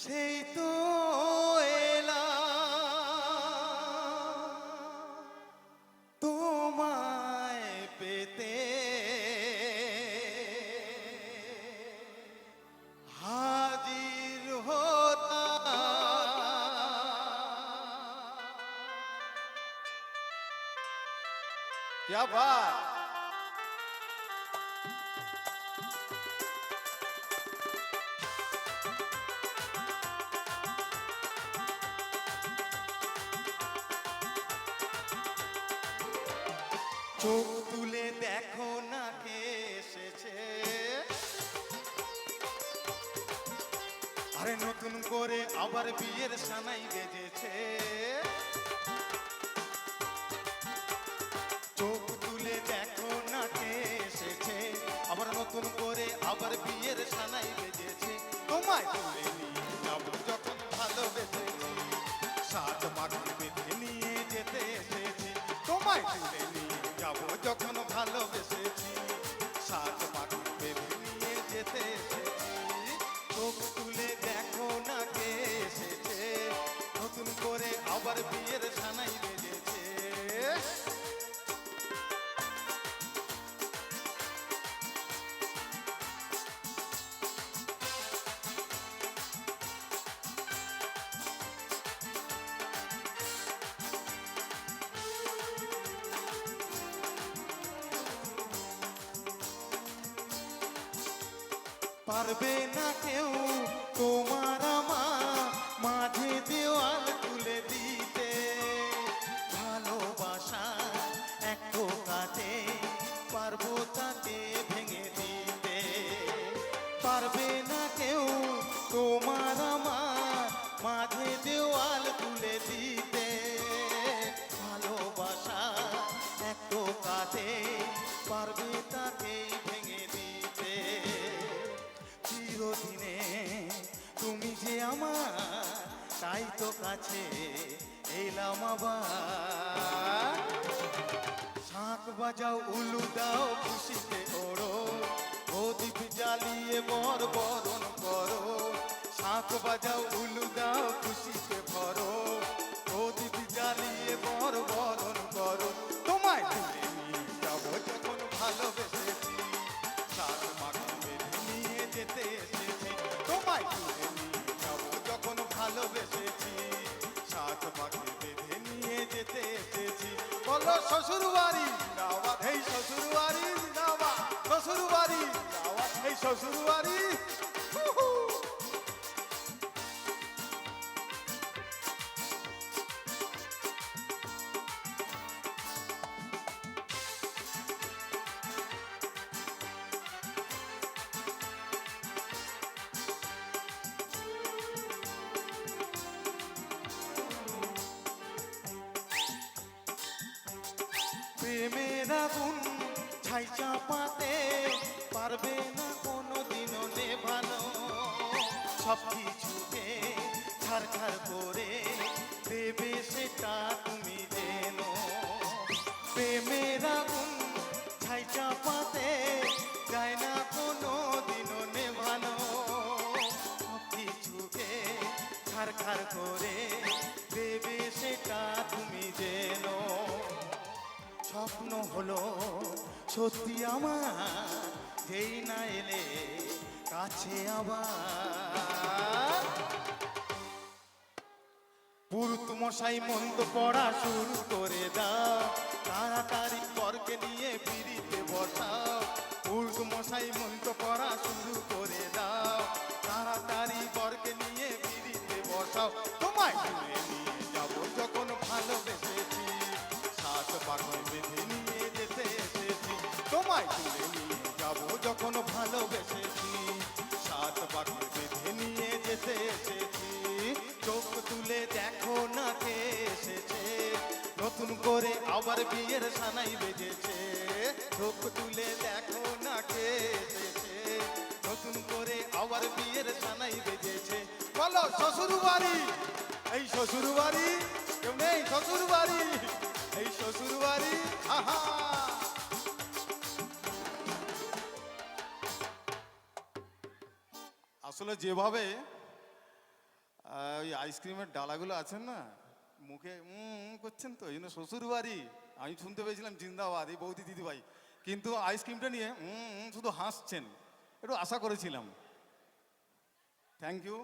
সেই তো এলাম তোমায় পেতে হাজির হতাম क्या बात চোখ তুলে দেখো না কে এসেছে। আরে নতুন করে আবার বিয়ের সানাই বেজেছে। চোখ তুলে দেখো না কে এসেছে। আবার নতুন করে আবার বিয়ের সানাই বেজেছে। তোমায় তুলে পারবে না কেউ তোমার আমার তো কাছে এলাম আবার। শাঁখ বাজাও, উলু দাও, খুশিতে ওড়ো। প্রদীপ জ্বালিয়ে মর বরণ করো। শাঁখ বাজাও, উলু দাও, খুশিতে ভরো। প্রদীপ ভালোবেসেছি, সাত পাখি বেঁধে নিয়ে যেতে এসেছি। বলো শ্বশুর বাড়ি দাওয়াত। এই শ্বশুর বাড়ি দাওয়াত। শ্বশুর বাড়ি দাওয়াত। এই শ্বশুর বাড়ি প্রেমের আগুন ছাই চাপাতে পারবে না কোনো দিনও নেভানো। সব কিছুকে ছাড়খাড় করে স্বপ্ন হলো, সত্যি আমার, যেই না এলে কাছে আবার। পুরুত মশাই মন্দ পড়া শুরু করে দাও, তাড়াতাড়ি করকে নিয়ে পিড়িতে বসাও। পুরুত মশাই মন্দ পড়া শুরু করে দাও, তাড়াতাড়ি করকে নিয়ে পিড়িতে বসাও। তোমায় চোখ তুলে দেখো কে নতুন করে আবার বিয়ের সানাই বেজেছে চোখ তুলে দেখো না কে এসেছে নতুন করে আবার বিয়ের সানাই বেজেছে বলো শ্বশুর বাড়ি এই শ্বশুর বাড়ি কেউ নেই? শ্বশুর বাড়ি এই শ্বশুর বাড়ি আহা। আসলে যেভাবে ওই আইসক্রিমের ডালাগুলো আছেন না, মুখে করছেন তো, এই জন্য শ্বশুর বাড়ি আমি শুনতে পেয়েছিলাম জিন্দাবাদ, এই বৌদি দিদিভাই। কিন্তু আইসক্রিমটা নিয়ে শুধু হাসছেন, একটু আশা করেছিলাম। Thank you